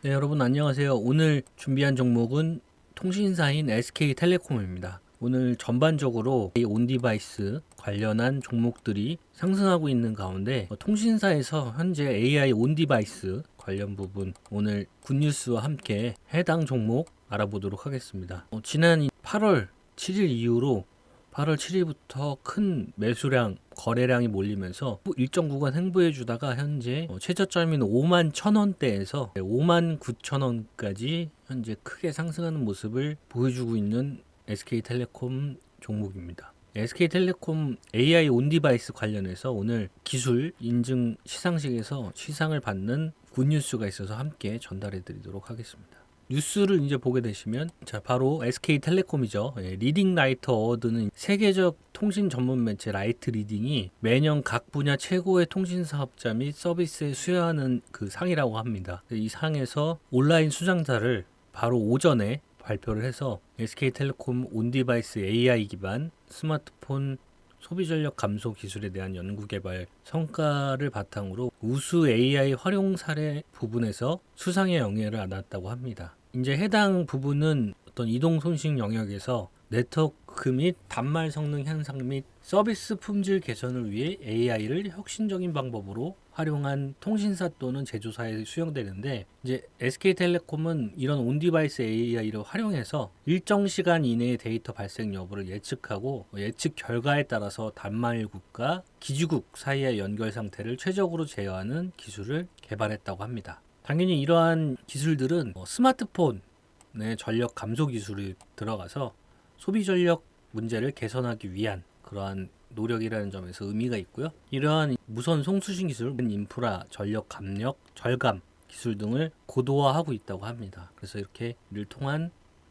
네, 여러분 안녕하세요. 오늘 준비한 종목은 통신사인 SK텔레콤입니다. 오늘 전반적으로 이 온디바이스 관련한 종목들이 상승하고 있는 가운데 어, 통신사에서 현재 AI 온디바이스 관련 부분 오늘 굿뉴스와 함께 해당 종목 알아보도록 하겠습니다. 어, 지난 8월 7일 이후로 8월 7일부터 큰 매수량, 거래량이 몰리면서 일정 구간 행보해 주다가 현재 어, 최저점인 5만 1,000원대에서 5만 9,000원까지 현재 크게 상승하는 모습을 보여주고 있는 SK텔레콤 종목입니다. SK텔레콤 AI 온디바이스 관련해서 오늘 기술 인증 시상식에서 시상을 받는 굿뉴스가 있어서 함께 전달해 드리도록 하겠습니다. 뉴스를 이제 보게 되시면 자 바로 SK텔레콤이죠. 예, 리딩 라이터 어워드는 세계적 통신 전문 매체 라이트 리딩이 매년 각 분야 최고의 통신 사업자 및 서비스에 수여하는 그 상이라고 합니다. 이 상에서 온라인 수상자를 바로 오전에 발표를 해서 SK텔레콤 온디바이스 AI 기반 스마트폰 소비 전력 감소 기술에 대한 연구 개발 성과를 바탕으로 우수 AI 활용 사례 부분에서 수상의 영예를 안았다고 합니다. 이제 해당 부분은 어떤 이동 손식 영역에서 네트워크 및 단말 성능 향상 및 서비스 품질 개선을 위해 AI를 혁신적인 방법으로 활용한 통신사 또는 제조사에 수용되는데 이제 SK텔레콤은 이런 온디바이스 AI를 활용해서 일정 시간 이내의 데이터 발생 여부를 예측하고 예측 결과에 따라서 단말국과 기지국 사이의 연결 상태를 최적으로 제어하는 기술을 개발했다고 합니다. 당연히 이러한 기술들은 뭐 스마트폰의 전력 감소 기술이 들어가서 소비 전력 문제를 개선하기 위한 그러한 노력이라는 점에서 의미가 있고요. 이러한 무선 송수신 기술, 인프라, 전력 감력, 절감 기술 등을 고도화하고 있다고 합니다. 그래서 이렇게 이를 통한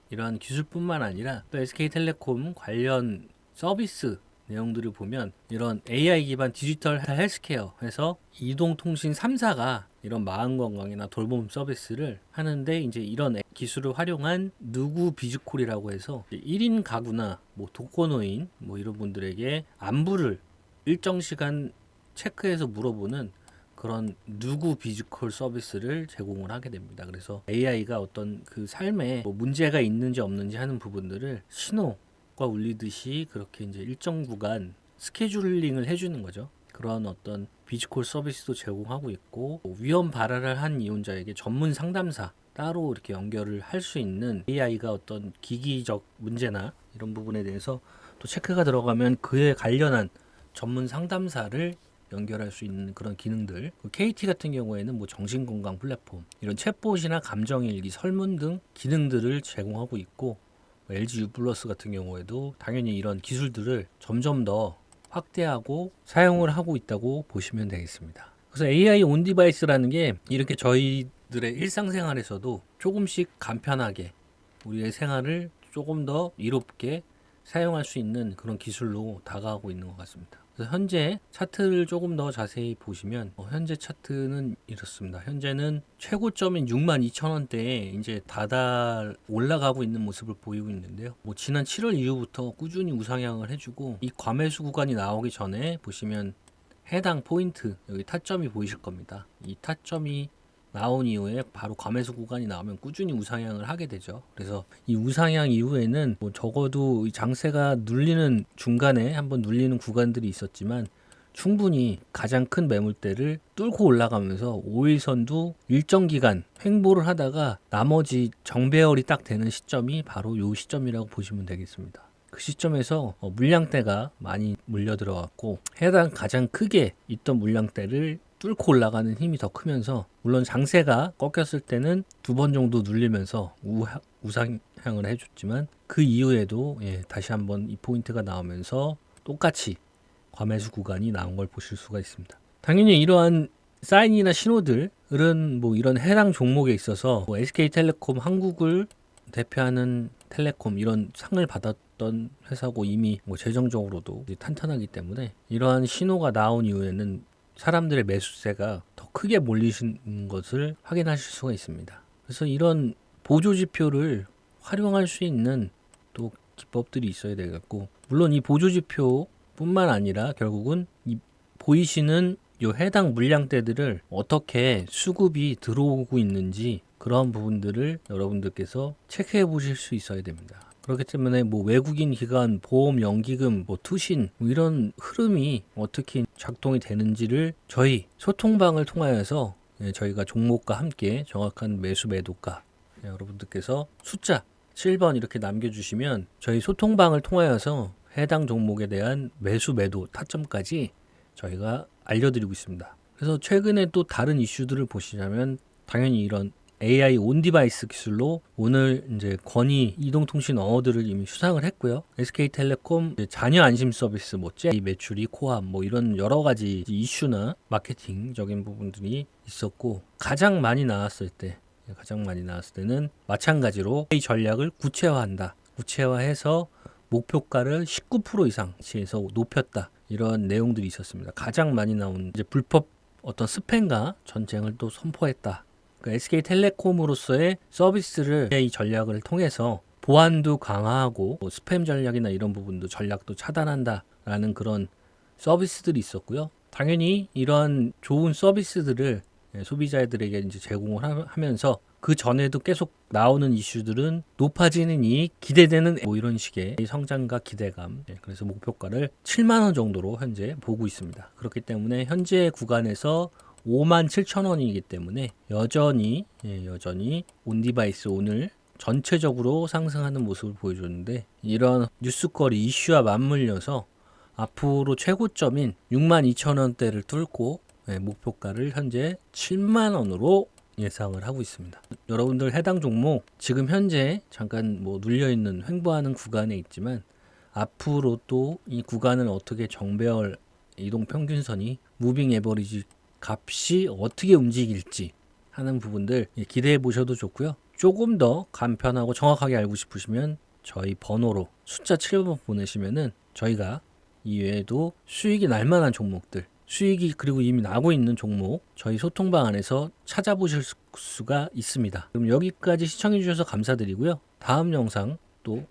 이러한 기술뿐만 아니라 또 SK텔레콤 관련 서비스 내용들을 보면 이런 AI 기반 디지털 헬스케어 해서 이동통신 3사가 이런 마음건강이나 돌봄 서비스를 하는데 이제 이런 기술을 활용한 누구 비즈콜이라고 해서 1인 가구나 뭐 독거노인 뭐 이런 분들에게 안부를 일정 시간 체크해서 물어보는 그런 누구 비즈콜 서비스를 제공을 하게 됩니다. 그래서 AI가 어떤 그 삶에 뭐 문제가 있는지 없는지 하는 부분들을 신호 가 울리듯이 그렇게 이제 일정 구간 스케줄링을 해주는 거죠. 그런 어떤 비즈콜 서비스도 제공하고 있고 위험 발화를 한 이용자에게 전문 상담사 따로 이렇게 연결을 할 수 있는 AI가 어떤 기기적 문제나 이런 부분에 대해서 또 체크가 들어가면 그에 관련한 전문 상담사를 연결할 수 있는 그런 기능들. 그 KT 같은 경우에는 뭐 정신건강 플랫폼, 이런 챗봇이나 감정일기, 설문 등 기능들을 제공하고 있고 뭐 LG U 플러스 같은 경우에도 당연히 이런 기술들을 점점 더 확대하고 사용을 하고 있다고 보시면 되겠습니다. 그래서 AI 온 디바이스라는 게 이렇게 저희들의 일상생활에서도 조금씩 간편하게 우리의 생활을 조금 더 이롭게 사용할 수 있는 그런 기술로 다가가고 있는 것 같습니다. 현재 차트를 조금 더 자세히 보시면 어, 현재 차트는 이렇습니다. 현재는 최고점인 62,000원대에 이제 다달 올라가고 있는 모습을 보이고 있는데요. 뭐 지난 7월 이후부터 꾸준히 우상향을 해주고 이 과매수 구간이 나오기 전에 보시면 해당 포인트 여기 타점이 보이실 겁니다. 이 타점이 나온 이후에 바로 과매수 구간이 나오면 꾸준히 우상향을 하게 되죠. 그래서 이 우상향 이후에는 뭐 적어도 이 장세가 눌리는 중간에 한번 눌리는 구간들이 있었지만 충분히 가장 큰 매물대를 뚫고 올라가면서 5일선도 일정 기간 횡보를 하다가 나머지 정배열이 딱 되는 시점이 바로 요 시점이라고 보시면 되겠습니다. 그 시점에서 어, 물량대가 많이 물려 들어갔고 해당 가장 크게 있던 물량대를 뚫고 올라가는 힘이 더 크면서 물론 장세가 꺾였을 때는 두 번 정도 눌리면서 우, 우상향을 해줬지만 그 이후에도 예, 다시 한번 이 포인트가 나오면서 똑같이 과매수 구간이 나온 걸 보실 수가 있습니다. 당연히 이러한 사인이나 신호들은 뭐 이런 해당 종목에 있어서 뭐 SK텔레콤 한국을 대표하는 텔레콤 이런 상을 받았던 회사고 이미 뭐 재정적으로도 탄탄하기 때문에 이러한 신호가 나온 이후에는 사람들의 매수세가 더 크게 몰리신 것을 확인하실 수가 있습니다. 그래서 이런 보조 지표를 활용할 수 있는 또 기법들이 있어야 되겠고 물론 이 보조 지표뿐만 아니라 결국은 이 보이시는 요 해당 물량대들을 어떻게 수급이 들어오고 있는지 그런 부분들을 여러분들께서 체크해 보실 수 있어야 됩니다. 그렇기 때문에 뭐 외국인 기관, 보험, 연기금, 뭐 투신 뭐 이런 흐름이 어떻게 작동이 되는지를 저희 소통방을 통하여서 예, 저희가 종목과 함께 정확한 매수 매도가 예, 여러분들께서 숫자 7번 이렇게 남겨주시면 저희 소통방을 통하여서 해당 종목에 대한 매수 매도 타점까지 저희가 알려드리고 있습니다. 그래서 최근에 또 다른 이슈들을 보시자면 당연히 이런 AI 온 디바이스 기술로 오늘 이제 권위 이동통신 어워드를 이미 수상을 했고요. SK텔레콤 자녀 안심 서비스 뭐 제 매출이 코앞 뭐 이런 여러 가지 이슈나 마케팅적인 부분들이 있었고 가장 많이 나왔을 때 가장 많이 나왔을 때는 마찬가지로 이 전략을 구체화한다. 구체화해서 목표가를 19% 이상 치에서 높였다. 이런 내용들이 있었습니다. 가장 많이 나온 이제 불법 어떤 스팸과 전쟁을 또 선포했다. 그러니까 SK텔레콤으로서의 서비스를 이 전략을 통해서 보안도 강화하고 뭐 스팸 전략이나 이런 부분도 전략도 차단한다라는 그런 서비스들이 있었고요. 당연히 이러한 좋은 서비스들을 예, 소비자들에게 이제 제공을 하- 하면서 그 전에도 계속 나오는 이슈들은 높아지는 이익, 기대되는 뭐 이런 식의 성장과 기대감. 예, 그래서 목표가를 7만 원 정도로 현재 보고 있습니다. 그렇기 때문에 현재 구간에서 5만 7천 원이기 때문에 여전히 예, 여전히 온디바이스 오늘 전체적으로 상승하는 모습을 보여줬는데 이런 뉴스거리 이슈와 맞물려서 앞으로 최고점인 6만 2천 원대를 뚫고 예, 목표가를 현재 7만 원으로 예상을 하고 있습니다. 여러분들 해당 종목 지금 현재 잠깐 뭐 눌려 있는 횡보하는 구간에 있지만 앞으로 또 이 구간을 어떻게 정배열 이동 평균선이 무빙 에버리지 값이 어떻게 움직일지 하는 부분들 예, 기대해 보셔도 좋고요. 조금 더 간편하고 정확하게 알고 싶으시면 저희 번호로 숫자 7번 보내시면은 저희가 이외에도 수익이 날 만한 종목들 수익이 그리고 이미 나고 있는 종목 저희 소통방 안에서 찾아보실 수- 수가 있습니다. 그럼 여기까지 시청해 주셔서 감사드리고요. 다음 영상 또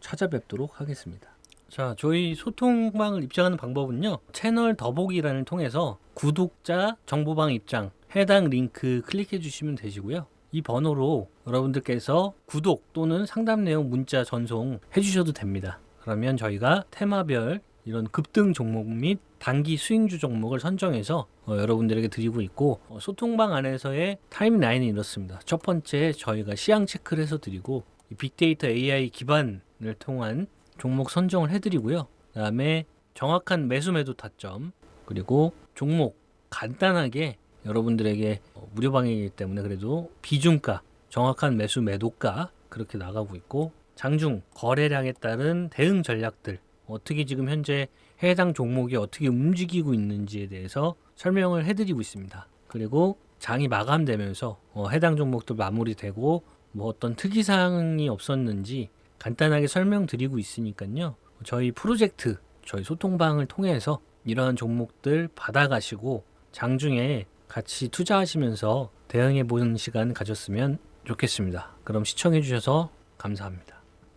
찾아뵙도록 하겠습니다. 자, 저희 소통방을 입장하는 방법은요. 채널 더보기란을 통해서 구독자 정보방 입장 해당 링크 클릭해 주시면 되시고요. 이 번호로 여러분들께서 구독 또는 상담 내용 문자 전송 해 주셔도 됩니다. 그러면 저희가 테마별 이런 급등 종목 및 단기 수익주 종목을 선정해서 어, 여러분들에게 드리고 있고 어, 소통방 안에서의 타임라인이 이렇습니다. 첫 번째 저희가 시향 체크를 해서 드리고 이 빅데이터 AI 기반을 통한 종목 선정을 해드리고요. 그 다음에 정확한 매수 매도 타점 그리고 종목 간단하게 여러분들에게 어, 무료 방이기 때문에 그래도 비중가 정확한 매수 매도가 그렇게 나가고 있고 장중 거래량에 따른 대응 전략들 어떻게 지금 현재 해당 종목이 어떻게 움직이고 있는지에 대해서 설명을 해드리고 있습니다. 그리고 장이 마감되면서 어, 해당 종목도 마무리되고 뭐 어떤 특이사항이 없었는지 간단하게 설명드리고 있으니까요. 저희 프로젝트, 저희 소통방을 통해서 이러한 종목들 받아가시고 장중에 같이 투자하시면서 대응해 보는 시간 가졌으면 좋겠습니다. 그럼 시청해 주셔서 감사합니다.